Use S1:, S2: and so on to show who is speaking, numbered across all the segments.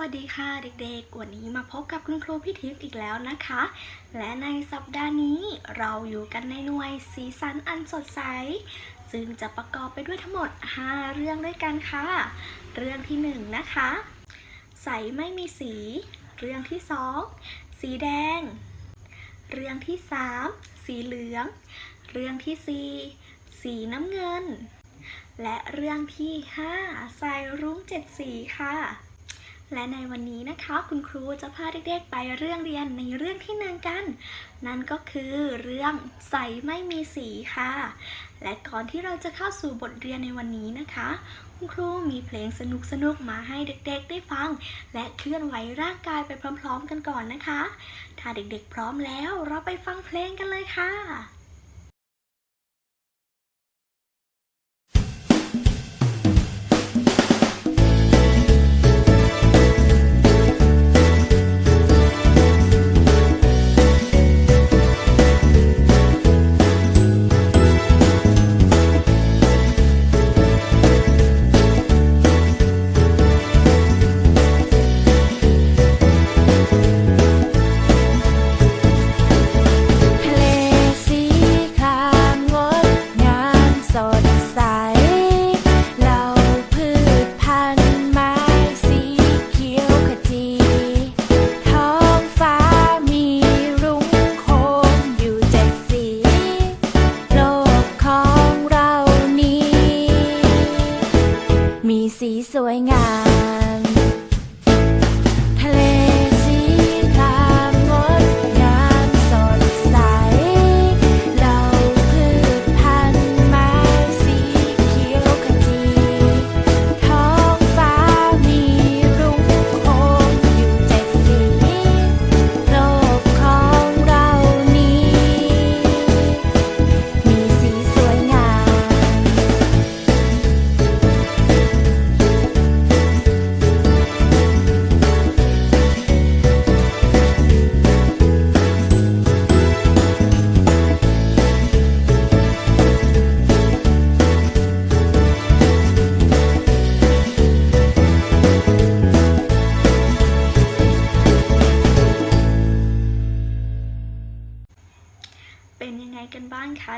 S1: วัสดีค่ะเด็กๆ วันนี้มาพบกับคุณครูพี่ทิพย์อีกแล้วนะคะ และในสัปดาห์นี้เราอยู่กันในหน่วยสีสันอันสดใส ซึ่งจะประกอบไปด้วยทั้งหมด 5 เรื่องด้วยกันค่ะ เรื่องที่ 1 นะคะ ใสไม่มีสี เรื่องที่ 2 สีแดง เรื่องที่ 3 สีเหลือง เรื่องที่ 4 สีน้ำเงิน และเรื่องที่ 5 สายรุ้งเจ็ดสีค่ะ และในวันนี้นะคะคุณครูจะพาเด็กๆไปเรื่องเรียนในเรื่องที่หนึ่งกัน นั่นก็คือเรื่องใสไม่มีสีค่ะ และก่อนที่เราจะเข้าสู่บทเรียนในวันนี้นะคะ คุณครูมีเพลงสนุกๆมาให้เด็กๆได้ฟัง และเคลื่อนไหวร่างกายไปพร้อม ๆ กันก่อนนะคะ ถ้าเด็กๆพร้อมแล้วเราไปฟังเพลงกันเลยค่ะ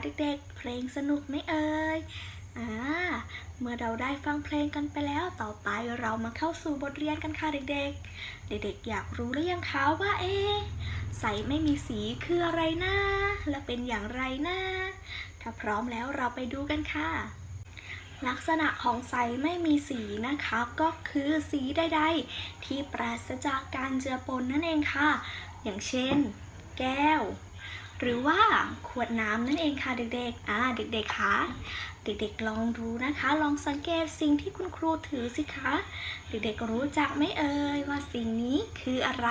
S2: เด็ก
S1: ๆ เพลงสนุกไหมเอ่ยอ่าเมื่อเราได้ฟังเพลงกันไปแล้วต่อไปเรามาเข้าสู่บทเรียนกันค่ะเด็กๆ เด็กๆ อยากรู้หรือยังคะว่าเอ๊ใสไม่มีสีคืออะไรนะและเป็นอย่างไรนะถ้าพร้อมแล้วเราไปดูกันค่ะ ลักษณะของใสไม่มีสีนะคะก็คือสีใดๆ ที่ปราศจากการเจือปนนั่นเองค่ะ อย่างเช่น แก้ว หรือว่าขวดน้ำนั่นเองค่ะเด็กๆ อ่าเด็กๆคะเด็กๆลองดูนะคะ ลองสังเกตสิ่งที่คุณครูถือสิคะ เด็กๆรู้จักไหมเอ่ยว่าสิ่งนี้คืออะไร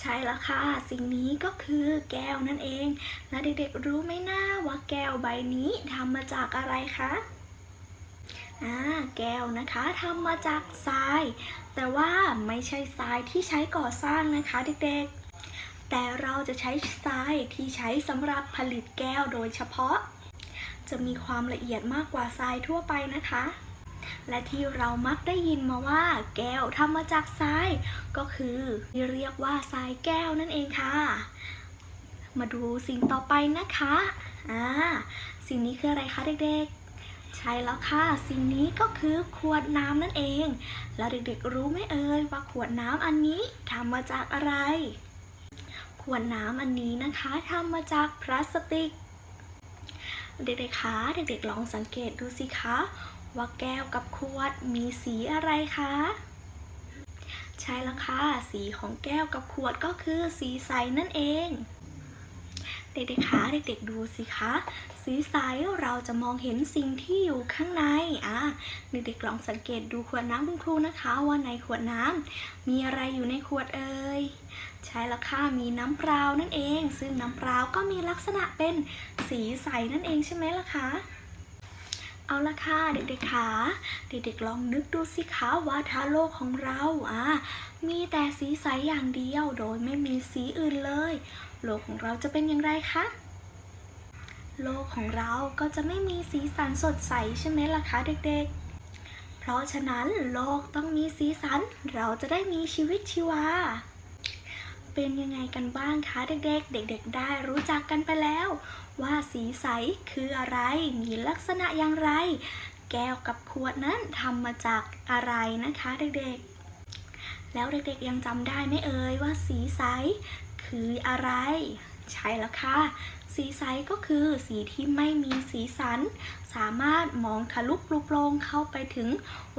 S1: ใช่แล้วค่ะ สิ่งนี้ก็คือแก้วนั่นเอง และเด็กๆรู้ไหมนะว่าแก้วใบนี้ทำมาจากอะไรคะอ่าแก้วนะคะทำมาจากทราย แต่ว่าไม่ใช่ทรายที่ใช้ก่อสร้างนะคะเด็กๆ แต่เราจะใช้ทรายที่ใช้สำหรับผลิตแก้วโดยเฉพาะ จะมีความละเอียดมากกว่าทรายทั่วไปนะคะ และที่เรามักได้ยินมาว่า แก้วทำมาจากทราย ก็คือที่เรียกว่าทรายแก้วนั่นเองค่ะ มาดูสิ่งต่อไปนะคะอ่าสิ่งนี้คืออะไรคะเด็กๆ ใช่แล้วค่ะ สิ่งนี้ก็คือขวดน้ำนั่นเอง แล้วเด็กๆรู้ไหมเอ่ยว่าขวดน้ำอันนี้ทำมาจากอะไร ขวดน้ำอันนี้นะคะทำมาจากพลาสติก เด็กๆคะเด็กๆลองสังเกตดูสิคะว่าแก้วกับขวดมีสีอะไรคะใช่แล้วค่ะสีของแก้วกับขวดก็คือสีใสนั่นเอง เด็กๆคะเด็กๆดูสิคะสีใสเราจะมองเห็นสิ่งที่อยู่ข้างในอะเด็กๆลองสังเกตดูขวดน้ำคุณครูนะคะ ว่าในขวดน้ำมีอะไรอยู่ในขวดเอ่ยใช่แล้วค่ะมีน้ำเปล่านั่นเอง ซึ่งน้ำเปล่าก็มีลักษณะเป็นสีใสนั่นเองใช่ไหมล่ะคะ เอาละค่ะ เด็กๆคะเด็กๆลองนึกดูสิคะว่าถ้าโลกของเราอะมีแต่สีใสอย่างเดียวโดยไม่มีสีอื่นเลย โลกของเราจะเป็นอย่างไรคะโลกของเราก็จะไม่มีสีสันสดใสใช่ไหมล่ะคะเด็กๆ เพราะฉะนั้นโลกต้องมีสีสันเราจะได้มีชีวิตชีวา เป็นยังไงกันบ้างคะเด็กๆ เด็ก ๆ ได้รู้จักกันไปแล้ว ว่าสีใสคืออะไร มีลักษณะอย่างไร แก้วกับขวดนั้นทำมาจากอะไรนะคะเด็กๆ แล้วเด็กๆยังจำได้ไหมเอ่ยว่าสีใสคืออะไร ใช่แล้วค่ะ สีใสก็คือสีที่ไม่มีสีสัน สามารถมองทะลุปลุกโปรงเข้าไปถึง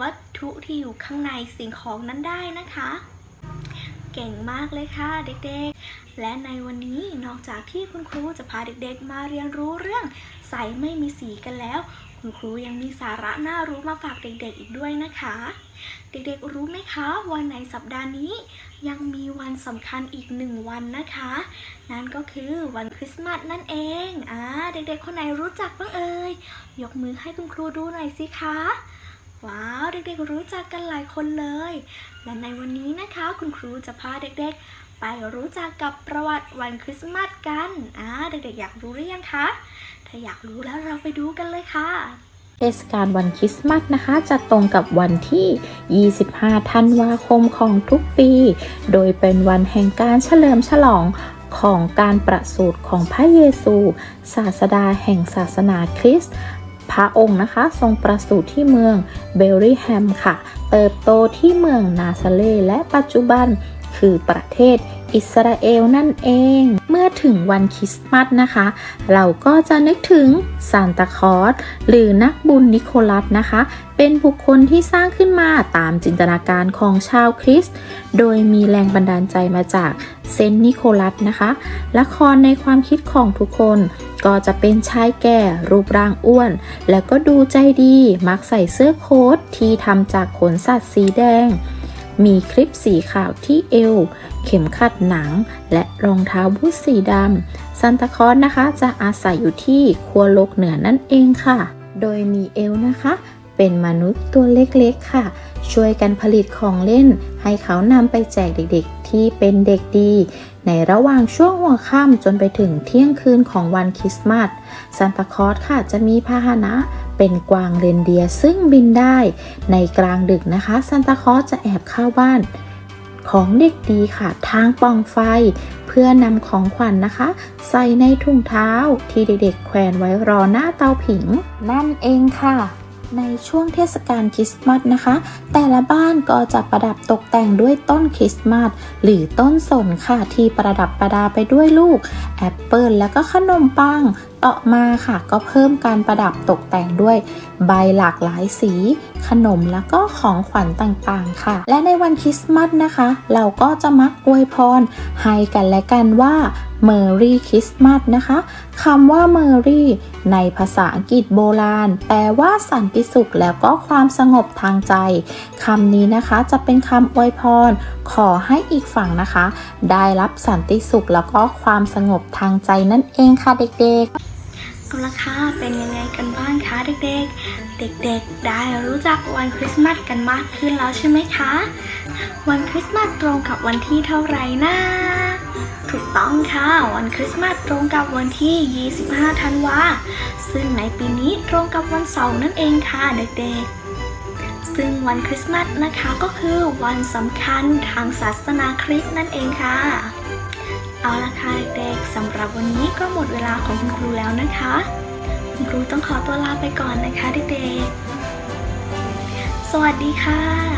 S1: วัตถุที่อยู่ข้างในสิ่งของนั้นได้นะคะ เก่งมากเลยค่ะเด็กๆ และในวันนี้นอกจากที่คุณครูจะพาเด็กๆ มาเรียนรู้เรื่องใสไม่มีสีกันแล้ว คุณครูยังมีสาระน่ารู้มาฝากเด็กๆอีกด้วยนะคะ เด็กๆรู้ไหมคะวันในสัปดาห์นี้ ยังมีวันสำคัญอีกหนึ่งวันนะคะ นั่นก็คือวันคริสต์มาสนั่นเองอ่าเด็กๆ คนไหนรู้จักบ้างเอ่ยยกมือให้คุณครูดูหน่อยสิคะ ว้าวเด็กๆรู้จักกันหลายคนเลย และในวันนี้นะคะคุณครูจะพาเด็กๆ ไปรู้จักกับประวัติวันคริสต์มาสกันอ่าเด็กๆอยากรู้หรือยังคะถ้าอยากรู้แล้วเราไปดูกันเลยค่ะ
S3: เทศกาลวันคริสต์มาสนะคะจะตรงกับวันที่ 25 ธันวาคมของทุกปี โดยเป็นวันแห่งการเฉลิมฉลองของการประสูติของพระเยซู ศาสดาแห่งศาสนาคริสต์ พระองค์นะคะทรงประสูติที่เมืองเบลริแฮมค่ะ เติบโตที่เมืองนาซาเลและปัจจุบันคือประเทศ อิสราเอลนั่นเอง เมื่อถึงวันคริสต์มาสนะคะ เราก็จะนึกถึงซานตาคลอสหรือนักบุญนิโคลัสนะคะ เป็นบุคคลที่สร้างขึ้นมาตามจินตนาการของชาวคริสต์โดยมีแรงบันดาลใจมาจากเซนต์นิโคลัสนะคะ ละครในความคิดของทุกคนก็จะเป็นชายแก่รูปร่างอ้วน แล้วก็ดูใจดีมักใส่เสื้อโค้ทที่ทำจากขนสัตว์สีแดง มีคลิปสีขาวที่เอว เข็มขัดหนัง และรองเท้าบูทสีดำซันตาคอสนะคะ จะอาศัยอยู่ที่ขั้วโลกเหนือนั่นเองค่ะ โดยมีเอลนะคะ เป็นมนุษย์ตัวเล็กๆค่ะ ช่วยกันผลิตของเล่น ให้เขานำไปแจกเด็กๆ ที่เป็นเด็กดี ในระหว่างช่วงหัวค่ำจนไปถึงเที่ยงคืนของวันคริสต์มาสซันตาคอสค่ะจะมีพาหนะ เป็นกวางเรนเดียซึ่งบินได้ ในกลางดึกนะคะซันตาคลอสจะแอบเข้าบ้าน ของเด็กดีค่ะ ทางปองไฟ เพื่อนำของขวัญนนะคะ ใส่ในถุงเท้าที่เด็กๆแขวนไว้รอหน้าเตาผิง นั่นเองค่ะในช่วงเทศกาลคริสต์มาสนะคะ แต่ละบ้านก็จะประดับตกแต่งด้วยต้นคริสต์มาสหรือต้นสนค่ะที่ประดับประดาไปด้วยลูก แอปเปิลแล้วก็ขนมปัง ต่อมาค่ะ ก็เพิ่มการประดับตกแต่งด้วยใบหลากหลายสี ขนมแล้วก็ของขวัญต่างๆค่ะ และในวันคริสต์มาสนะคะ เราก็จะมักอวยพรให้กันและกันว่า Merry Christmas นะคะคำว่า Merry ในภาษาอังกฤษโบราณ แปลว่าสันติสุขแล้วก็ความสงบทางใจคำนี้นะคะจะเป็นคำอวยพร ขอให้อีกฝั่งนะคะ ได้รับสันติสุขแล้วก็ความสงบทางใจนั่นเองค่ะเด็กๆ
S1: เอาละค่ะ เป็นยังไงกันบ้างคะเด็กๆ เด็กๆ ได้รู้จักวันคริสต์มาสกันมากขึ้นแล้วใช่ไหมคะ วันคริสต์มาสตรงกับวันที่เท่าไหร่นะถูกต้องค่ะ วันคริสต์มาสตรงกับวันที่ 25 ธันวา ซึ่งในปีนี้ตรงกับวันเสาร์นั่นเองค่ะเด็กๆซึ่งวันคริสต์มาสนะคะก็คือวันสำคัญทางศาสนาคริสต์นั่นเองค่ะ เอาละค่ะเด็กๆสำหรับวันนี้ก็หมดเวลาของคุณครูแล้วนะคะ คุณครูต้องขอตัวลาไปก่อนนะคะเด็กๆ สวัสดีค่ะ